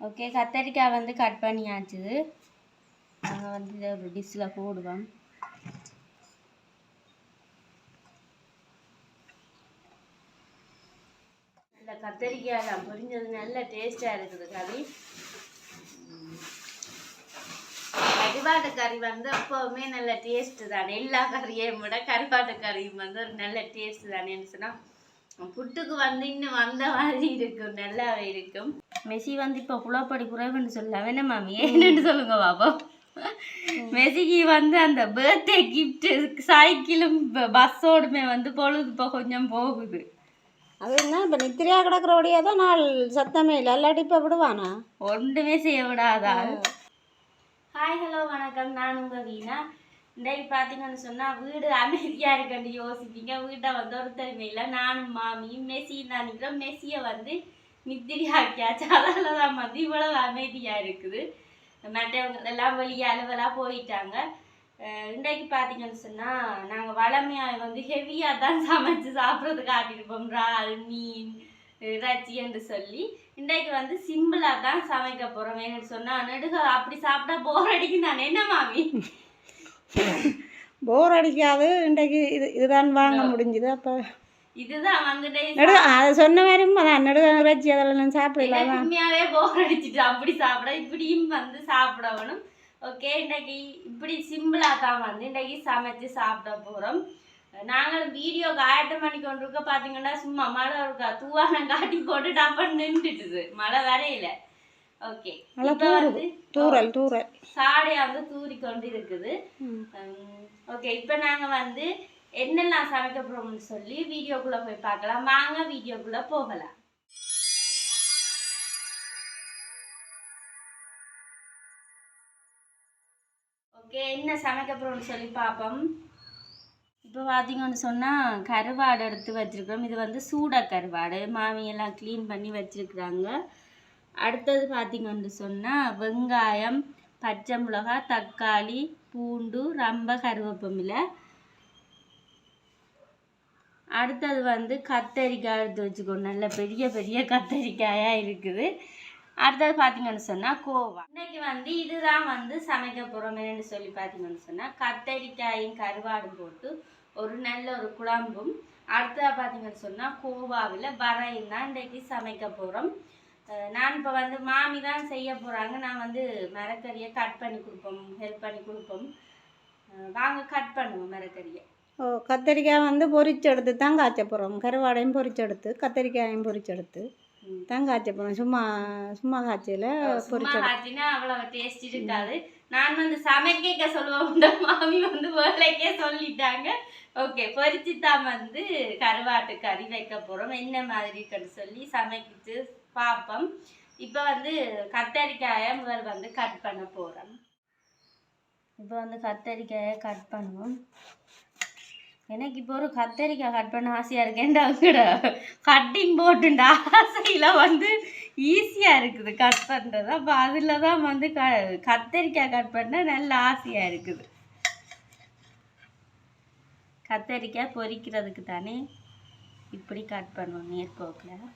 Okay கத்தரிக்காய் வந்து cut பண்ணியாச்சு. நாங்கள் வந்து இதை ஒரு டிஷ்ஷில் போடுவோம். இந்த கத்தரிக்காய் பொரிஞ்சது நல்ல டேஸ்டாக இருக்குது கறி கருவாட்டு கறி வந்து எப்போவுமே நல்ல டேஸ்ட்டு தானே. எல்லா கறியையும் விட கருவாட்டு கறியும் வந்து ஒரு நல்ல டேஸ்ட்டு தானேன்னு சொன்னால் புட்டுக்கு வந்து இன்னும் வந்த மாதிரி இருக்கும் நல்லாவே இருக்கும். மெஸ்ஸி வந்து இப்போ குளப்படி குறைவுன்னு சொல்ல வேணா மாமி ஏன்னு சொல்லுங்க பாப்பா மெஸ்ஸிக்கு வந்து அந்த பர்த்டே கிஃப்ட் சைக்கிளும் பஸ்ஸோடுமே வந்து பொழுது இப்போ கொஞ்சம் போகுது. அது என்ன இப்போ நித்திரியா கிடக்கிறபடியே தான் நாள் சத்தமே இல்லை இல்லாட்டி இப்போ விடுவானா? ஒன்றுமே செய்ய விடாதா? ஹாய் ஹலோ வணக்கம். நான் உங்கள் வீணா. இன்றைக்கு பார்த்தீங்கன்னு சொன்னால் வீடு அமைதியாக இருக்கண்டு யோசிப்பீங்க. வீட்டை வந்து ஒருத்தருமே இல்லை. நானும் மாமியும் மெஸ்ஸியும் தான் நிற்கிறோம் மெஸ்ஸியை வந்து நித்திரி ஆக்கியாச்சு அதால தான் வந்து இவ்வளவு அமைதியாக இருக்குது. மற்றவங்க எல்லாம் வெளியே அலுவலாக போயிட்டாங்க. இன்றைக்கு பார்த்தீங்கன்னு சொன்னால் நாங்கள் வளமையாக வந்து ஹெவியாக தான் சமைச்சு சாப்பிட்றது காட்டியிருப்போம் இறால் மீன் இறைச்சி என்று சொல்லி இன்றைக்கு வந்து சிம்பிளாக தான் சமைக்க போகிறோம் என்னன்னு சொன்னால் நெடுக அப்படி சாப்பிட்டா போர் அடிக்கும் நான் என்ன மாமி? போர் அடிக்காது. இன்றைக்கு இது இதுதான் வாங்க முடிஞ்சுது. அப்போ இதுதான் வந்து நெடு அது சொன்ன மாதிரியும் அதான் நெடுக இறைச்சி அதெல்லாம் சாப்பிடலாம். உண்மையாவே போர் அடிச்சிட்டு அப்படி சாப்பிட இப்படியும் வந்து சாப்பிடணும் ஓகே இன்னைக்கு இப்படி சிம்பிளா தான் வந்து இன்னைக்கு சமைச்சு சாப்பிட போறோம். நாங்கள் வீடியோ ஆயத்தம் பண்ணி கொண்டிருக்க பாத்தீங்கன்னா சும்மா மழை இருக்கா தூவானம் காட்டி போட்டு டப்பன் நின்றுட்டுது. மழை வரையில. ஓகே இப்போ வந்து தூரல் தூரல் சாடையா வந்து தூரி கொண்டு இருக்குது. ஓகே இப்போ நாங்க வந்து என்னெல்லாம் சமைக்க போறோம்னு சொல்லி வீடியோக்குள்ள போய் பார்க்கலாம். வாங்க வீடியோக்குள்ள போகலாம். ஓகே என்ன சமைக்க போறோம்னு சொல்லி பார்ப்போம். இப்போ பார்த்தீங்கன்னு சொன்னால் கருவாடு எடுத்து வச்சுருக்கிறோம். இது வந்து சூட கருவாடு. மாமியெல்லாம் க்ளீன் பண்ணி வச்சிருக்கிறாங்க. அடுத்தது பார்த்தீங்கன்னு சொன்னால் வெங்காயம் பச்சை மிளகாய் தக்காளி பூண்டு ரொம்ப கருவேப்பமில்லை அடுத்தது வந்து கத்தரிக்காய் எடுத்து வச்சுக்கோ நல்ல பெரிய பெரிய கத்தரிக்காயாக இருக்குது. அடுத்தது பார்த்தீங்கன்னு சொன்னால் கோவா. இன்றைக்கி வந்து இதுதான் வந்து சமைக்க போகிறோம் என்னன்னு சொல்லி பார்த்தீங்கன்னு சொன்னால் கத்தரிக்காயும் கருவாடும் போட்டு ஒரு நல்ல ஒரு குழம்பும். அடுத்ததாக பார்த்தீங்கன்னு சொன்னால் கோவாவில் வரையும் தான் இன்றைக்கு சமைக்க போகிறோம் நான் இப்போ வந்து மாமி தான் செய்ய போகிறாங்க நான் வந்து மரக்கறியை கட் பண்ணி கொடுப்போம் ஹெல்ப் பண்ணி கொடுப்போம். வாங்க கட் பண்ணுவோம் மரக்கறியை. கத்தரிக்காய் வந்து பொரிச்செடுத்து தான் காய்ச்ச போகிறோம் கருவாடையும் பொரிச்செடுத்து கத்தரிக்காயும் பொரிச்செடுத்து. தான் காய்ச்ச போகிறோம் சும்மா சும்மா காய்ச்சல சும்மா பொரிச்செடுத்து காட்டினா அவ்வளவு டேஸ்ட் இருக்காது. நான் வந்து சமைக்க சொல்லுவோம். மாமி வந்து வேலைக்கே சொல்லிட்டாங்க. ஓகே பொரிச்சு தான் வந்து கருவாட்டு கறி வைக்க போறோம். என்ன மாதிரி இருக்குன்னு சொல்லி சமைக்கிட்டு பார்ப்போம். இப்போ வந்து கத்தரிக்காயை முதல் வந்து கட் பண்ண போறோம். இப்போ வந்து கத்தரிக்காயை கட் பண்ணுவோம். எனக்கு இப்போ ஒரு கத்தரிக்காய் கட் பண்ண ஆசையாக இருக்கேன்டா கூட. கட்டிங் போட்டுண்ட ஆசையில் வந்து ஈஸியாக இருக்குது கட் பண்ணுறது அப்போ அதில் தான் வந்து க கத்தரிக்காய் கட் பண்ண நல்ல ஆசையாக இருக்குது. கத்தரிக்காய் பொரிக்கிறதுக்கு தானே இப்படி கட் பண்ணுவோம் நேர்போக்கில்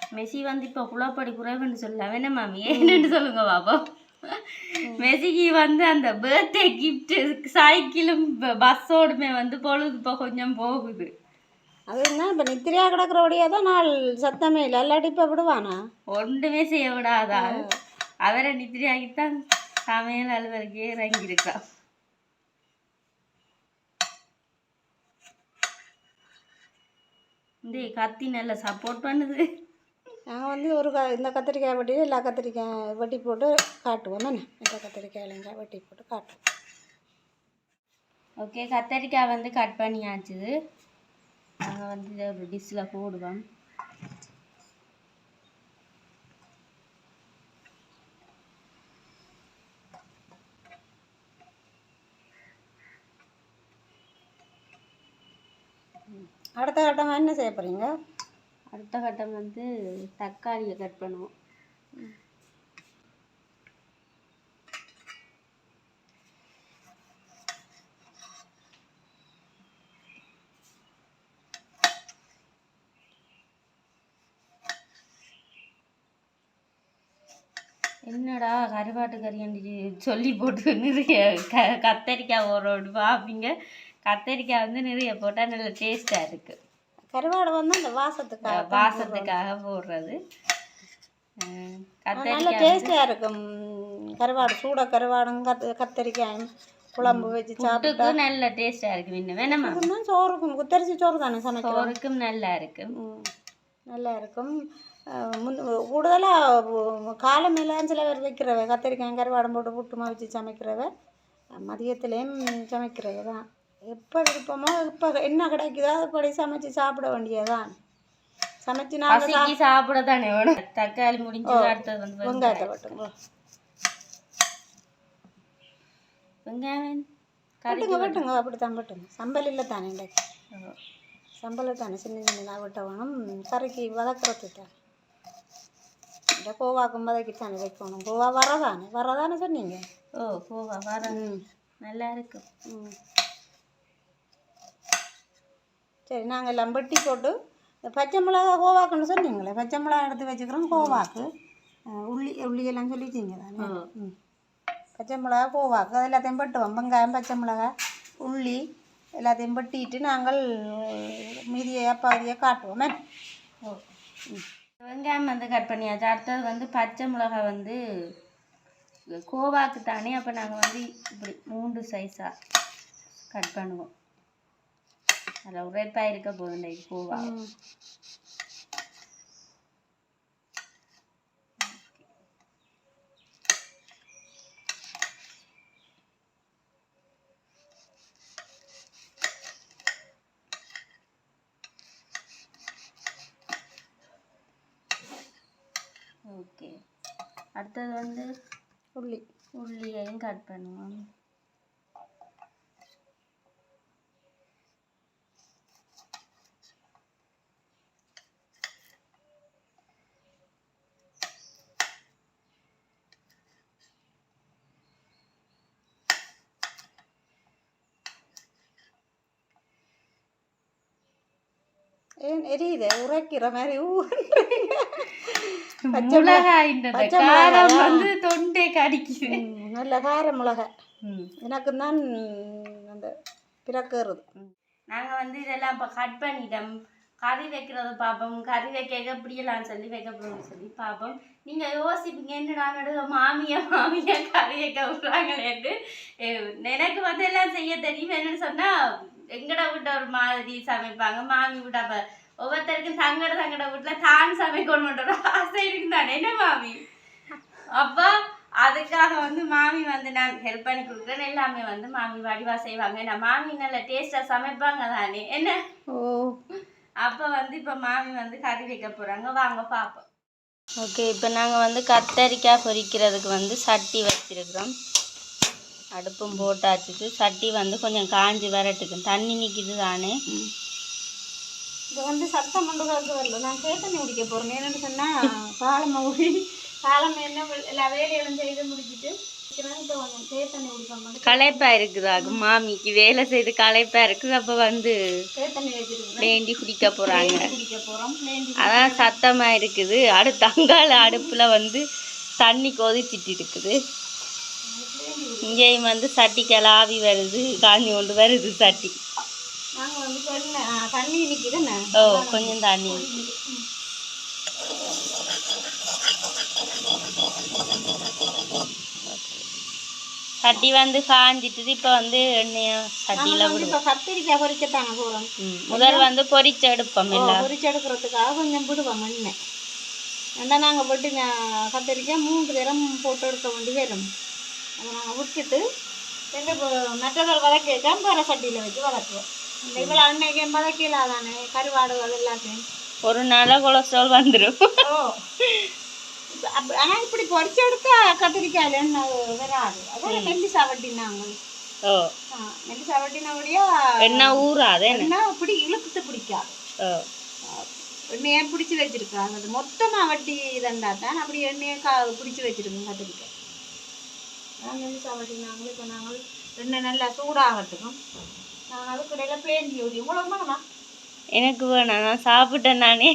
மெஸ்ஸி வந்து இப்போ குளப்படி குறைவுன்னு சொல்ல வேணா மாமி ஏன்னு சொல்லுங்க பாப்பா மெஸ்ஸிக்கு வந்து அந்த பர்த்டே கிஃப்ட் சைக்கிளும் பஸ்ஸோடுமே வந்து பொழுது இப்போ கொஞ்சம் போகுது. அது என்ன இப்போ நித்திரியா கிடக்கிறபடியே தான் நாள் சத்தமே இல்லை. இல்லாட்டி இப்போ விடுவானா? ஒன்றுமே செய்ய விடாதா? அவரை நித்திரியாகித்தான் சமையல் அலுவலகே இறங்கியிருக்கா இந்த கத்தி நல்லா சப்போர்ட் பண்ணுது. நாங்கள் வந்து ஒரு க இந்த கத்திரிக்காய் வெட்டியில் எல்லா கத்திரிக்காய் வெட்டி போட்டு காட்டுவோம். தானே இந்த கத்திரிக்காய் வெட்டி போட்டு காட்டுவோம். ஓகே கத்தரிக்காய் வந்து கட் பண்ணியாச்சு. நாங்கள் வந்து ஒரு டிஷ்ஷில் போடுவேன் அடுத்த கட்டமாக என்ன செய்ய போகிறீங்க அடுத்த கட்டம் வந்து தக்காளியை கட் பண்ணுவோம். என்னடா கருவாட்டு கறியண்டி சொல்லி போட்டு நிறைய க கத்தரிக்காய் ஓரோடு பார்ப்பீங்க கத்தரிக்காய் வந்து நிறைய போட்டால் நல்ல டேஸ்ட்டாக இருக்குது கருவாடு வந்து அந்த வாசத்துக்காக வாசத்துக்காக போடுறது. நல்ல கத்தரிக்காய் டேஸ்டியாக இருக்கும். கருவாடு சூட கருவாடும் கத் கத்தரிக்காயும் குழம்பு வச்சு சாப்பிட்டா. நல்ல டேஸ்ட்டாக இருக்குது இன்னும் வேணாமா சோறுக்கும் குத்தரிசி சோறு தானே சமைக்கிறோம்? சோறுக்கும் நல்லா இருக்கு ம், நல்லா இருக்கும். முன் கூடுதலாக காலமெல்லாம் சில பேர் வைக்கிறவ கத்திரிக்காய் கருவாடம் போட்டு புட்டுமா வச்சு சமைக்கிறவ மதியத்துலேயும் சமைக்கிறவ தான் எப்போ விருப்பமோ இப்போ என்ன கிடைக்குதோ அதுபடி சமைச்சு சாப்பிட வேண்டியதுதான். சமைச்சு நாங்கள் பசிக்கு சாப்பிட தானே தக்காளி முடிஞ்சு அடுத்தது வந்து வெங்காயத்தை போட்டுங்க வெங்காயம் வெட்டுங்க வெட்டுங்க அப்படித்தான் வெட்டுங்க. சம்பல் இல்லை தானே இன்றைக்கு சம்பளம் தானே சின்ன சின்னதாக வெட்ட வேணும். கறிக்கு வதக்குறது தான் இந்த கோவாக்கும் வதக்கி தானே வைக்கணும் கோவா வரதானே வரதானே சொன்னீங்க ஓ கோவா வர ம் நல்லா இருக்கும் ம் சரி நாங்கள் எல்லாம் வெட்டி போட்டு பச்சை மிளகா கோவாக்குன்னு சொன்னீங்களே பச்சை மிளகா எடுத்து வச்சுக்கிறோம் கோவாக்கு உள்ளி உள்ளி எல்லாம் சொல்லிட்டீங்க தானே. ம் பச்சை மிளகா கோவாக்கு அது எல்லாத்தையும் வெட்டுவோம் வெங்காயம் பச்சை மிளகா உள்ளி எல்லாத்தையும் வெட்டிட்டு நாங்கள் மீதியை பாதியை காட்டுவோமே ஓ வெங்காயம் வந்து கட் பண்ணியாச்சு. அடுத்தது வந்து பச்சை மிளகாய் வந்து கோவாக்கு தானே. அப்போ நாங்கள் வந்து இப்படி மூன்று சைஸாக கட் பண்ணுவோம். அதில் உரைப்பாக இருக்க போதும் கோவா ம் ஓகே அடுத்தது வந்து உள்ளி உள்ளியையும் கட் பண்ணுவோம். ஏன் எரியுது? உரைக்கிற மாதிரி? வந்து தொண்டை கடிக்குது. நல்ல கார மிளகா. எனக்கு தான் அந்த பிறக்கிறது நாங்கள் வந்து இதெல்லாம் இப்போ கட் பண்ணிட்டோம். கறி வைக்கிறத பார்ப்போம். கறி வைக்க எப்படியெல்லாம் சொல்லி வைக்க போகிறோம்னு சொல்லி பார்ப்போம். நீங்கள் யோசிப்பீங்க என்னடா மாமியா மாமியா கறி வைக்க விட்றாங்களேன்னு? எனக்கு வந்து எல்லாம் செய்ய தெரியும். என்னன்னு சொன்னால் எங்கட வீட்டை ஒரு மாதிரி சமைப்பாங்க மாமி வீட்டை அப்போ ஒவ்வொருத்தருக்கும் தங்கட தங்கட வீட்டில் தான் சமைக்கணுன்ற ஆசை இருக்குதானே என்ன மாமி? அப்போ அதுக்காக வந்து மாமி வந்து நான் ஹெல்ப் பண்ணி கொடுக்குறேன் எல்லாமே வந்து மாமி வடிவா செய்வாங்க. நான் மாமி நல்ல டேஸ்ட்டாக சமைப்பாங்க தானே என்ன? ஓ. அப்போ வந்து இப்போ மாமி வந்து கறி வைக்க போகிறாங்க வாங்க பார்ப்போம். ஓகே இப்போ நாங்கள் வந்து கத்தரிக்காய் பொரிக்கிறதுக்கு வந்து சட்டி வச்சிருக்கிறோம். அடுப்பும் போட்டாச்சுக்கு சட்டி வந்து கொஞ்சம் காஞ்சி வரட்டுக்கு. தண்ணி நிற்கிது தானே. இது வந்து சத்தம் பண்ணுறதுக்கு வரல. நான் கேட்டனி குடிக்க போகிறேன் என்னென்னு சொன்னால் காலமாக ஊறி காலம் என்ன எல்லா வேலைகளும் செய்து முடிச்சிட்டு இப்போ கொஞ்சம் தேத்தண்ணி குடிப்போம் களைப்பாக இருக்குதா மாமிக்கு வேலை செய்து களைப்பாக இருக்குது. அப்போ வந்து வேண்டி குடிக்க போகிறாங்க வேண்டி அதான் சத்தமாக இருக்குது. அடுத்து அங்கால அடுப்பில் வந்து தண்ணி கொதிச்சிட்டு இருக்குது. இங்கேயும் வந்து சட்டிக்கெல்லாம் ஆவி வருது காஞ்சி கொண்டு வருது சட்டி. நாங்கள் வந்து சொன்ன தண்ணி நிற்கிதுண்ணே ஓ கொஞ்சம் தண்ணி சட்டி வந்து காஞ்சிட்டுது இப்போ வந்து எண்ணெயை சட்டியில் இப்போ கத்திரிக்காய் பொரிக்கத்தாங்க போகிறோம் முதல் வந்து பொரிச்சு எடுப்போம் இல்லை பொரிச்சு எடுக்கிறதுக்காக கொஞ்சம் விடுவோம் மண்ணை ஏன்னா நாங்கள் போட்டு கத்திரிக்காய் மூன்று தரம் போட்டு எடுக்க வேண்டி வரும். அதை நாங்கள் விட்டுட்டு எங்கள் மற்றவர்கள் வதக்க வேறு சட்டியில் வச்சு வதக்குவோம் இந்த இவ்வளோ அன்னைக்கு வதக்கல தானே கருவாடு அது எல்லாத்தையும். ஒரு நாளாக கொலஸ்ட்ரால் வந்துடும் ஓ. ஆனால் இப்படி பொரிச்சு எடுத்தா கத்திரிக்காயில் என்ன வராது. அதான் மெல்லி சாவட்டினாங்க. ஓ. மெலிசா வெட்டினபடியா என்ன ஊறாது என்ன? அப்படி இழுத்து பிடிக்காது. எண்ணெயை பிடிச்சி வச்சிருக்காங்க. அது மொத்தமாக வட்டி இதண்டா தான் அப்படி எண்ணெயை கா பிடிச்சி வச்சிருக்கோம் கத்திரிக்காய். நாங்கள் மெலிசா வெட்டினாங்களும் இப்போ நாங்கள் எண்ணெய் நல்லா சூடாகட்டும். நாங்கள் அதுக்கு இடையில பேண்டி ஊதி உங்களுக்கு வேணுமா? எனக்கு வேணாம் நான் சாப்பிட்டேன் நானே.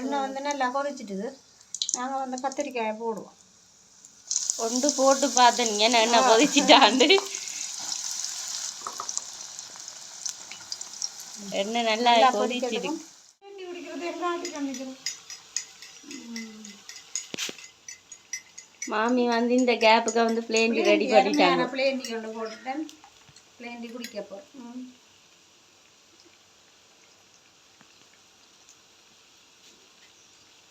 எண்ணெய் வந்து நல்லா கொதிச்சிட்டுது. நாங்கள் வந்து கத்திரிக்காயை போடுவோம். ஒன்று போட்டு பார்த்தேன் என்ன என்ன கொதிச்சிட்டாண்டு என்ன நல்லா கொதிச்சிருக்கு பேண்டி குடிக்கிறது எல்லாத்தையும் காமிக்கிறோம் மாமி வந்து இந்த கேப்புக்கு வந்து பிளேன் ரெடி பண்ணிட்டாங்க. பிளேண்டி கொண்டு போட்டுட்டேன் பிளேண்டி குடிக்க போகிறேன்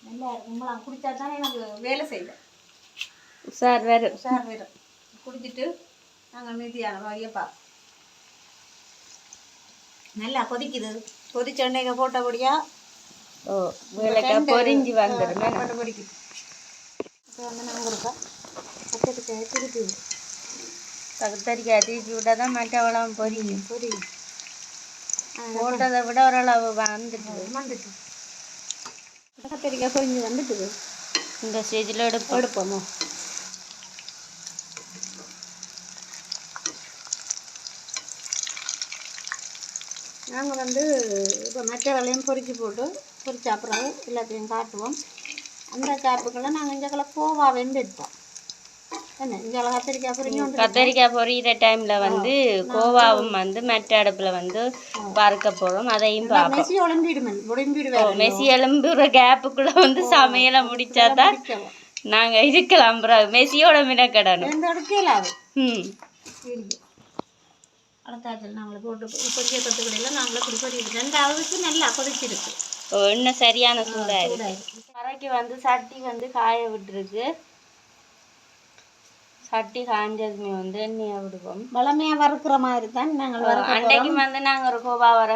நல்லா இருக்கும் குடித்தா தானே எனக்கு வேலை செய்வேன் சார் வேறு. சார் வேறு. குடிச்சிட்டு நாங்கள் மீதியான வையப்பா நல்லா கொதிக்குது. கொதிச்ச எண்ணெய்க்கு போட்டபடியா ஓ வேலைக்கா பொரிஞ்சு வந்துடும் கொதிக்குது இப்போ வந்து நாங்கள் இருக்கா கத்திரிக்காய் திருப்பி விடு. கத்தரிக்காய் தீச்சி விட்டால் தான் மற்றவளம் பொரியும் பொரியும் போட்டதை விட ஓரளவு வந்துட்டு வந்துட்டு கத்திரிக்காய் பொரிஞ்சு வந்துட்டுது இந்த ஸ்டேஜில் எடுப்போம் எடுப்போமோ நாங்கள் வந்து இப்போ மற்ற வேலையும் பொரிச்சு போட்டு பொரிச்ச அப்புறம் எல்லாத்தையும் காட்டுவோம் அந்த காப்புக்குள்ள நாங்கள் இங்கே கோவா வெந்து எடுப்போம் என்ன இங்கே கத்திரிக்காய் பொரியிற டைம்ல வந்து கோவாவும் வந்து மற்ற அடுப்புல வந்து வறுக்க போறோம். அதையும் பார்ப்போம் மெசி எலும்புற கேப்புக்குள்ள வந்து சமையலை முடிச்சாதான் நாங்க இருக்கலாம் மெசியோட மினக்கடணும். அடத்தாச்சல் நாங்கள் போட்டு பொரிக்க கற்றுக்கிடையில நாங்களே பொரிக்கிட்டு ரெண்டாவதுக்கு நல்லா கொதிச்சிருக்கு. இன்னும் சரியான சூடா இருக்கு. சூடாயிருக்கு. கரைக்கு வந்து சட்டி வந்து காய விட்டுருக்கு. சட்டி காஞ்சதுமே வந்து எண்ணெயை விடுவோம். வளமையா வறுக்கிற மாதிரி தான் நாங்கள் அன்னைக்கு வந்து நாங்க ஒரு கோவா வர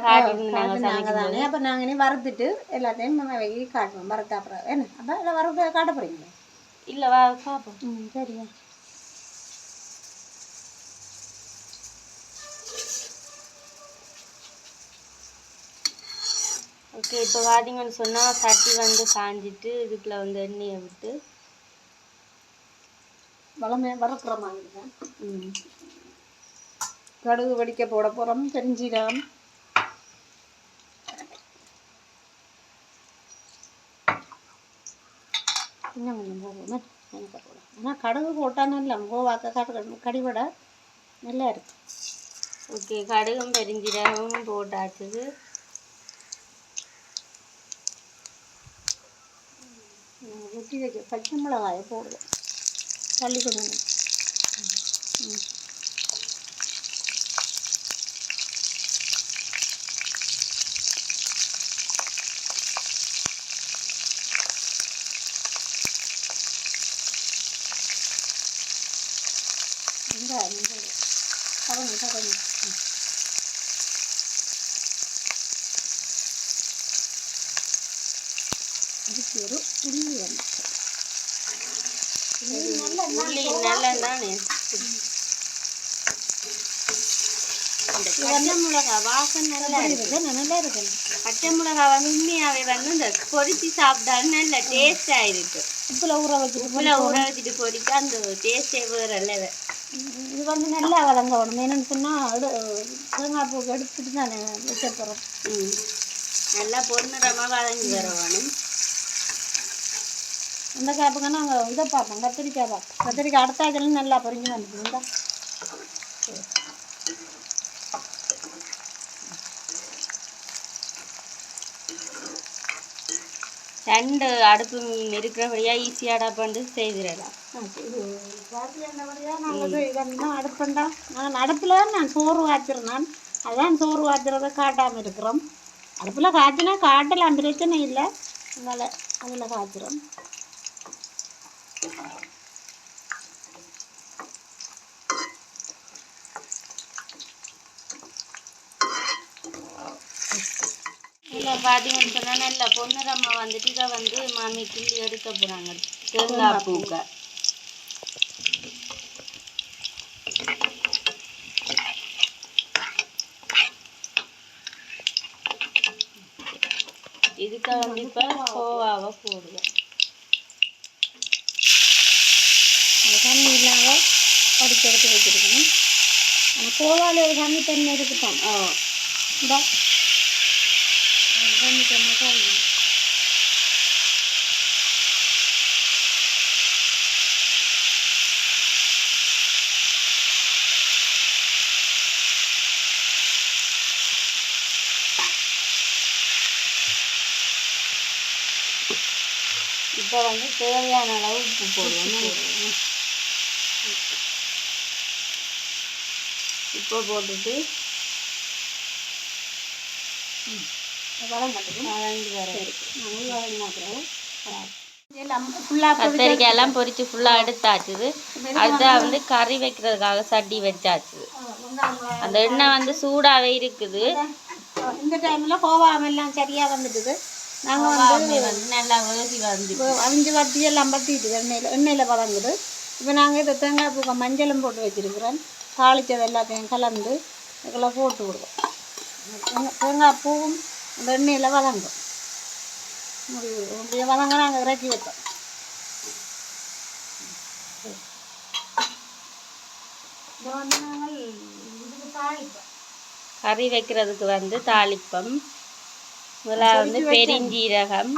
நாங்கள் தானே. அப்போ நாங்கள் இனி வறுத்துட்டு எல்லாத்தையும் நம்ம வெகி காட்டுவோம். வறுத்த அப்புறம். என்ன? அப்போ இல்லை வறுக்க காட்ட போறீங்க இல்ல வா பாப்போம். ம் சரியா. ஓகே இப்போ பார்த்தீங்கன்னு சொன்னா சட்டி வந்து காஞ்சிட்டு இதுக்குள்ள வந்து எண்ணெயை விட்டு. வளமையாக வறுக்கிற மாதிரி ம். கடுகு வெடிக்க போட போகிறோம் பெருஞ்சீரகம் இன்னும் கொஞ்சம் போடுவோமே எனக்கு போடும் ஆனால் கடுகு போட்டால் நல்லா கோவாக்க கடு கடிவடை நல்லா இருக்கு. ஓகே கடுகும் பெருஞ்சீரகமும் போட்டாச்சு ம், வெட்டி வைக்க பச்சை மிளகாயை போடுவோம் தள்ளி கொஞ்சம் ம். வெங்காயம் போடுவோம் தவணை தவணை ம். அதுக்கு ஒரு புள்ளி இந்த பச்சை மிளகா வாசனை நல்லா இருக்கு நல்லா இருக்கு பச்சை மிளகா வந்து உண்மையாவே வந்து இந்த பொரிச்சு சாப்பிட்டாலும் நல்ல டேஸ்டா இருக்கு. உப்புல ஊற வச்சுட்டு உப்புல ஊற வச்சுட்டு பொரிக்க அந்த டேஸ்டே வேற இல்ல இது வந்து நல்லா வதங்கணும் என்னன்னு சொன்னால் தேங்காய் பூக்கு எடுத்துட்டு தானே போகிறோம் நல்லா பொன்னிறமா வதங்கி வர வேணும் அந்த காப்புக்கு நாங்கள் இதை பார்ப்போம் கத்திரிக்காய் பார்ப்போம் கத்திரிக்காய் அடுத்தாக்கெல்லாம் நல்லா பொரிஞ்சு வந்துருந்தா ரெண்டு அடுப்பு மீன் இருக்கிறபடியா ஈஸியாடா பண்ணி செய்திடலாம் அடுப்புண்டா நான் அடுப்பில் நான் சோறு காய்ச்சிருந்தேன் அதான் சோறு காய்ச்சறதை காட்டாமல் இருக்கிறோம் அடுப்பில் காய்ச்சினா காட்டலாம் பிரச்சனை இல்லை அதனால் அதில் காய்ச்சிரும் பார்த்தீங்கன்னு சொன்னால் இல்லை பொன்னுரம்மா வந்துட்டு இதை வந்து மாமி கிள்ளி எடுக்க போகிறாங்க தேங்காய் பூக்க. இதுக்கு வந்து இப்போ கோவாவை போடுவேன் தண்ணி இல்லாமல் படிச்சு எடுத்து வச்சுருக்கணும். ஆனால் கோவாவில் ஒரு தண்ணி தண்ணி இருக்கட்டும் ஓ தான் இப்போ வந்து தேவையான அளவு உப்பு போடுவோம். உப்பு போட்டுட்டு வளங்கினாக்கிறோம் எல்லாம் ஃபுல்லாக எடுத்தாச்சுது. அதுதான் வந்து கறி வைக்கிறதுக்காக சட்டி வச்சாச்சு அந்த எண்ணெய் வந்து சூடாவே இருக்குது. இந்த டைமில் கோவாம எல்லாம் சரியாக வந்துட்டுது நாங்கள் வந்து வந்து நல்லா வேசி வந்து அவிஞ்சு வட்டி எல்லாம் பட்டிட்டு எண்ணெயில் எண்ணெயில் பதங்குது இப்போ நாங்கள் இதை தேங்காய் பூக்க மஞ்சளும் போட்டு வச்சிருக்கிறோம். தாளிச்சது எல்லாத்தையும் கலந்து இதுக்கெல்லாம் போட்டு விடுவோம். தேங்காய் பூவும் எண்ணெயில் வதங்கும் முடிவு அப்படியே வதங்க நாங்கள் இறக்கி வைப்போம் இதை வந்து நாங்கள் இதுக்கு தாளிப்போம் கறி வைக்கிறதுக்கு வந்து தாளிப்பம் முதல்ல வந்து பெருஞ்சீரகம்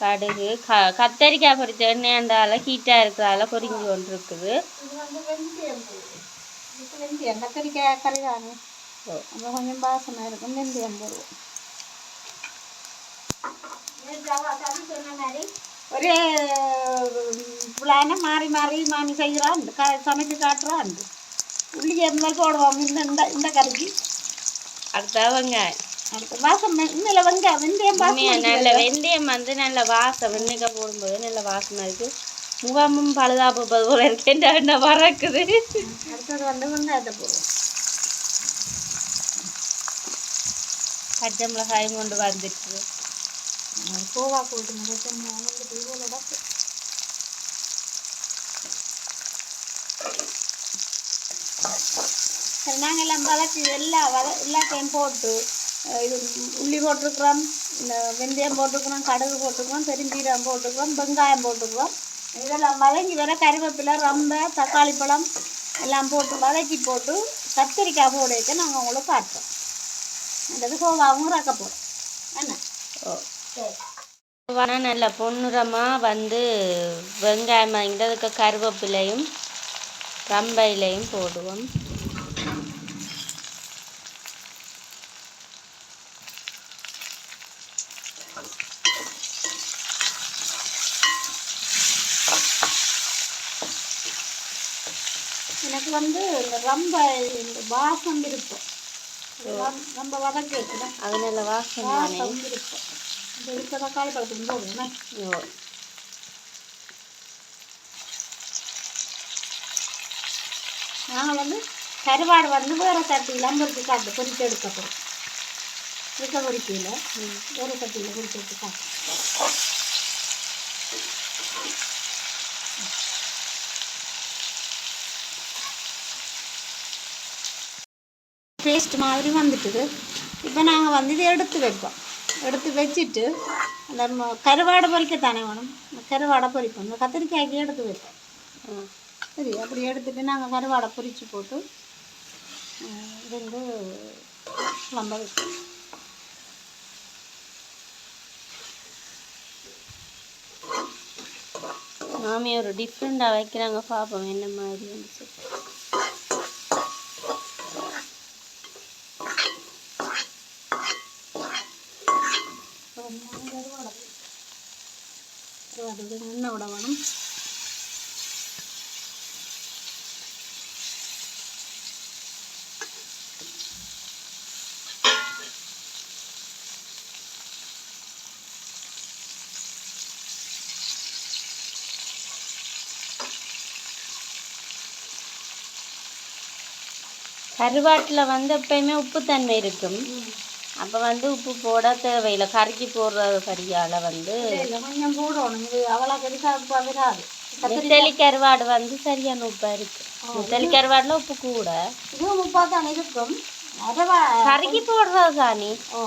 கடுகு க கத்தரிக்காய் பொரிச்ச எண்ணெயாண்டால ஹீட்டாக இருக்கிறதால பொரிஞ்சு கொண்டு இருக்குது கத்திரிக்காய் கறி தானே அப்போ கொஞ்சம் பாசமாக இருக்கும் வெந்தயம் போடுவோம் ஒரே பிள்ளைன மாறி மாறி மாமி செய்கிறான் க சமைச்சு காட்டுறான். உள்ளி இருந்தால் போடுவோம் இந்த இந்த இந்த கறிக்கு. அடுத்தா வெங்காயம். அடுத்து வாசம் இன்னில் வெங்காயம் வெந்தயம் பாசம் நல்ல வெந்தயம் வந்து நல்ல வாசம் வெண்ணைக்காய் போடும்போது நல்ல வாசமாக இருக்கு. முகமும் பழுதாப்பு போல இருக்கு என்ன வரக்குது அடுத்தது வந்து வெங்காயத்தை போடுவோம். பச்சை மிளகாயும் கொண்டு வந்துட்டு கோவா கூட்டுங்க பச்சை மிளகாய் வந்துட்டு இவ்வளோ நாங்கள் எல்லாம் வதக்கி எல்லா வத எல்லாத்தையும் போட்டு இது உள்ளி போட்டிருக்கிறோம் இந்த வெந்தயம் போட்டிருக்கிறோம் கடுகு போட்டிருக்கிறோம் பெருஞ்சீரகம் போட்டிருக்கிறோம் வெங்காயம் போட்டிருக்கிறோம் இதெல்லாம் வதங்கி வர கறிவேப்பிலை ரொம்ப தக்காளி பழம் எல்லாம் போட்டு வதக்கி போட்டு கத்திரிக்காய் போட வைக்க நாங்கள் உங்களுக்கு காட்டுறோம் அந்த கோவாவும் ரக்க போகிறோம் என்ன ஓ. வன நல்ல பொன்னிறமாக வந்து வெங்காயம் வாங்கிட்டு கருவேப்பிலையும் ரம்பையிலையும் போடுவோம். எனக்கு வந்து இந்த ரொம்ப இந்த வாசம் விருப்பம் ரொம்ப வதக்கி வைக்கிறேன் அது நல்ல வாசம் தானே? வாசம் விருப்பம் இந்த இருக்க தக்காளி பழத்துக்கு போடுவேன் ஓ. நாங்கள் வந்து கருவாடு வந்து வேறு சட்டியில் பொரிச்சு காட்டு பொரிச்சு எடுக்க போகிறோம் இருக்க பொரிக்கையில் வேறு சட்டியில் பொரிச்சு எடுத்து காட்டு பேஸ்ட் மாதிரி வந்துட்டுது. இப்போ நாங்கள் வந்து இதை எடுத்து வைப்போம். எடுத்து வச்சுட்டு அந்த கருவாடை பொறிக்க தானே வேணும்? கருவாடை பொறிப்போம். இந்த கத்திரிக்காய்க்கு எடுத்து வைப்போம். சரி அப்படி எடுத்துட்டு நாங்கள் கருவாடை பொறிச்சு போட்டு அஹ், ரெண்டு குழம்ப வைப்போம். மாமி ஒரு டிஃப்ரெண்டாக வைக்கிறாங்க பார்ப்போம் என்ன மாதிரி இருந்துச்சு கருவாடு எண்ணெய் விட வேணும் கருவாட்டில் வந்து எப்பயுமே உப்புத்தன்மை இருக்கும் அப்போ வந்து உப்பு போட தேவையில்லை. கறிக்கு போடுற கறியால் வந்து கொஞ்சம் போடணும். இது அவ்வளோ பெருசாக உப்பு வராது முத்தலி கருவாடு வந்து சரியான உப்பாக இருக்கு. முத்தலி கருவாடில் உப்பு கூட. இதுவும் உப்பாக தான் இருக்கும் கறிக்கு போடுறது தானே? ஓ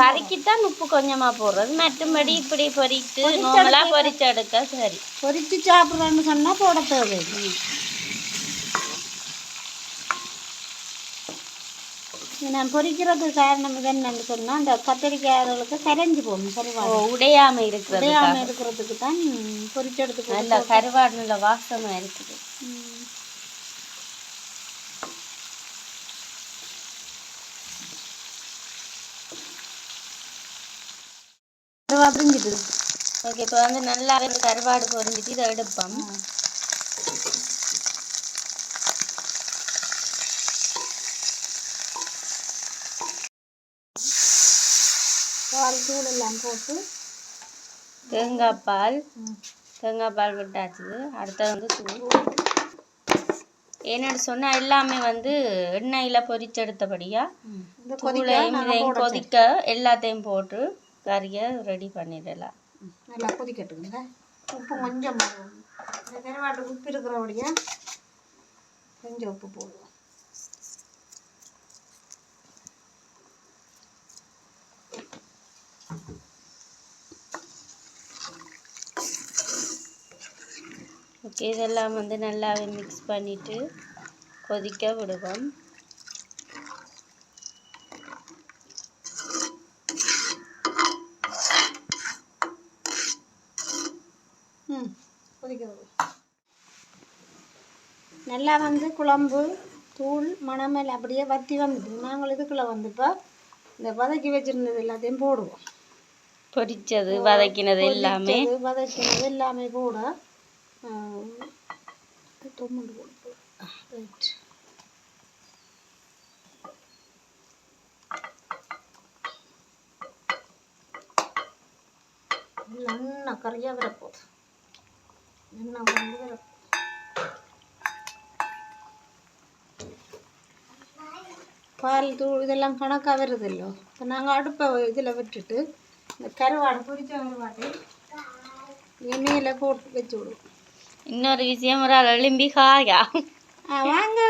கறிக்கு தான் உப்பு கொஞ்சமா போடுறது. மற்றபடி இப்படி பொரித்து நார்மலா பொரிச்சு எடுக்க சரி. பொரிச்சு சாப்பிட்றேன்னு சொன்னால் போட தேவையில்லை. நான் பொரிக்கிறதுக்கு காரணம் என்னன்னு சொன்னால் அந்த கத்திரிக்காய்களுக்கு கரைஞ்சி போகும் கருவாடு. உடையாம இருக்கிறது உடையாமல் இருக்கிறதுக்கு தான் பொரிச்செடுத்து நல்ல கருவாடு நல்ல வாசமா இருக்குது. கருவா பிரிஞ்சிட்டு ஓகே இப்போ வந்து நல்லா கருவாடு பொரிஞ்சிட்டு இதை எடுப்போம் பால் தூள் எல்லாம் போட்டு தேங்காய் பால். தேங்காய் பால் விட்டாச்சு அடுத்தது வந்து தூள். ஏன்னு சொன்னா எல்லாமே வந்து எண்ணெயில பொரிச்செடுத்தபடியா ம். இந்த கொதிக்க தூளையும் இதையும் கொதிக்க எல்லாத்தையும் போட்டு கறியை ரெடி பண்ணிடலாம். நல்லா கொதிக்கட்டுங்க உப்பு கொஞ்சம் இந்த உப்பு இருக்கிறபடியா கொஞ்சம் உப்பு போடுவோம் இதெல்லாம் வந்து நல்லாவே மிக்ஸ் பண்ணிட்டு கொதிக்க விடுவோம். நல்லா வந்து குழம்பு தூள் மணமேல் அப்படியே வத்தி வந்துட்டு நாங்கள் இதுக்குள்ளே வந்து இப்போ இந்த வதக்கி வச்சிருந்தது எல்லாத்தையும் போடுவோம். பொரிச்சது வதக்கினது எல்லாமே. வதக்கினது எல்லாமே போட தொம்மண்டு போட்டு ரைட் நல்லா கறியாக வரப்போகுது எண்ணெய் வந்து வரப்போகுது பால் தூள் இதெல்லாம் கணக்காக வருது இல்லோ இப்போ நாங்கள் அடுப்பை இதில் விட்டுட்டு இந்த கருவாடு பொரிச்ச கருவாடு எண்ணெயில் போட்டு வச்சு விடுவோம் இன்னொரு விஷயம் ஒரு ஆள் எழும்பி காயா ஆ வாங்க.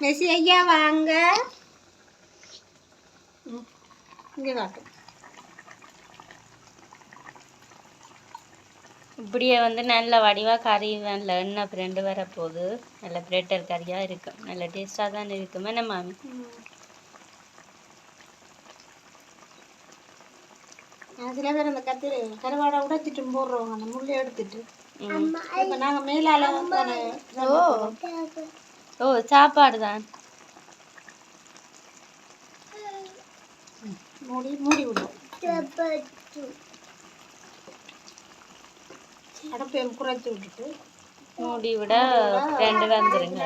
மெஸ்ஸி ஐயா வாங்க. இங்கே காட்டும் இப்படியே வந்து நல்ல வடிவாக கறி நல்ல எண்ணெய் பிரெண்டு வரப்போகுது. நல்ல பிரெட்டர் கறியாக இருக்கும் நல்ல டேஸ்ட்டாக தான் இருக்கும் என்ன மாமி ஆ, சில பேர் அந்த கத்திரி கருவாடை உடைச்சிட்டு போடுறவங்க அந்த முள்ளை எடுத்துட்டு. இப்போ நாங்கள் மேலால ஓ. ஓ சாப்பாடு தான். மூடி மூடி விடுவோம். அடுப்பையும் குறைச்சி விட்டுட்டு. மூடி விட ரெண்டு வந்துருங்க.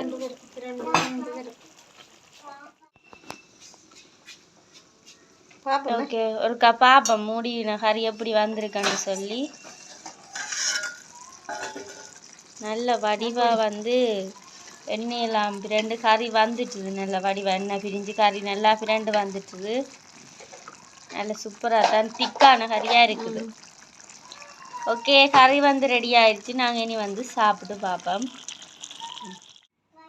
பார்ப்போம் ஓகே ஒரு பாப்பம் மூடி நான் கறி எப்படி வந்திருக்கேன்னு சொல்லி. நல்ல வடிவா வந்து எண்ணெயெல்லாம் பிரண்டு கறி வந்துட்டுது. நல்ல வடிவா எண்ணெய் பிரிஞ்சு கறி நல்லா பிரண்டு வந்துட்டுது. நல்ல சூப்பராக தான் திக்கான கறியாக இருக்குது. ஓகே கறி வந்து ரெடி ஆயிடுச்சு நாங்கள் இனி வந்து சாப்பிட்டு பார்ப்போம்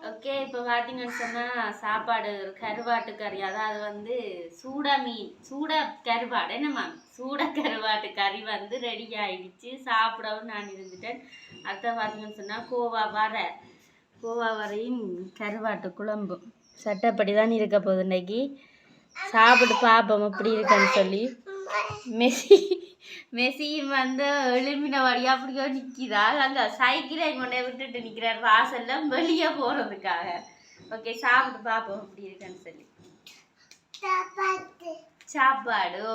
ஓகே இப்போ பார்த்தீங்கன்னு சொன்னால் சாப்பாடு கருவாட்டு கறி. அதாவது வந்து சூடா மீன் சூடா கருவாடு. என்னம்மா சூட கருவாட்டு கறி வந்து ரெடி ஆகிடுச்சு சாப்பிடவும் நான் இருந்துட்டேன். அடுத்த பார்த்தீங்கன்னு சொன்னால் கோவா வர கோவா வரையும் கருவாட்டு குழம்பு. சட்டப்படி தான் இருக்க போகுது இன்னைக்கு. சாப்பிட்டு பார்ப்போம் எப்படி இருக்குன்னு சொல்லி. மெஸ்ஸி மெஸ்ஸியும் வந்து எழும்பின வழியா அப்படியோ நிற்கிறா அங்கே சைக்கிளை கொண்டே விட்டுட்டு நிற்கிறார் வாசல்ல வெளியே போகிறதுக்காக ஓகே சாப்பிட்டு பார்ப்போம் எப்படி இருக்குன்னு சொல்லி. சாப்பாடு.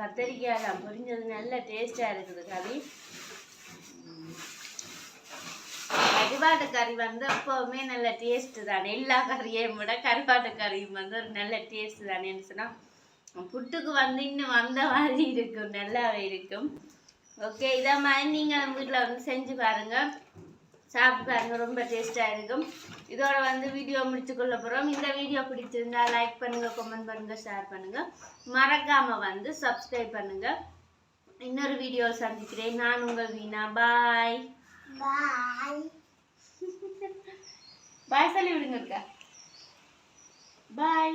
கத்தரிக்காய் தான். பொரிஞ்சது? நல்ல டேஸ்டாக இருக்குது கறி கருவாட்டு கறி வந்து எப்போவுமே நல்ல டேஸ்ட்டு தானே. எல்லா கறியையும் விட கருவாட்டு கறியும் வந்து ஒரு நல்ல டேஸ்ட்டு தானேன்னு சொன்னால் புட்டுக்கு வந்து இன்னும் வந்த மாதிரி இருக்கும். நல்லாவே இருக்கும். ஓகே இதை மாதிரி நீங்கள் வீட்டில் வந்து செஞ்சு பாருங்கள் சாப்பிட்டு பாருங்க. ரொம்ப டேஸ்ட்டாக இருக்கும். இதோட வந்து வீடியோ முடிச்சு கொள்ள போகிறோம் இந்த வீடியோ பிடிச்சிருந்தா லைக் பண்ணுங்க கமெண்ட் பண்ணுங்க ஷேர் பண்ணுங்க. மறக்காம வந்து சப்ஸ்கிரைப் பண்ணுங்க. இன்னொரு வீடியோ சந்திக்கிறேன். நான் உங்கள் வீணா. பாய் பாய் பாய் சொல்லி விடுங்க பாய்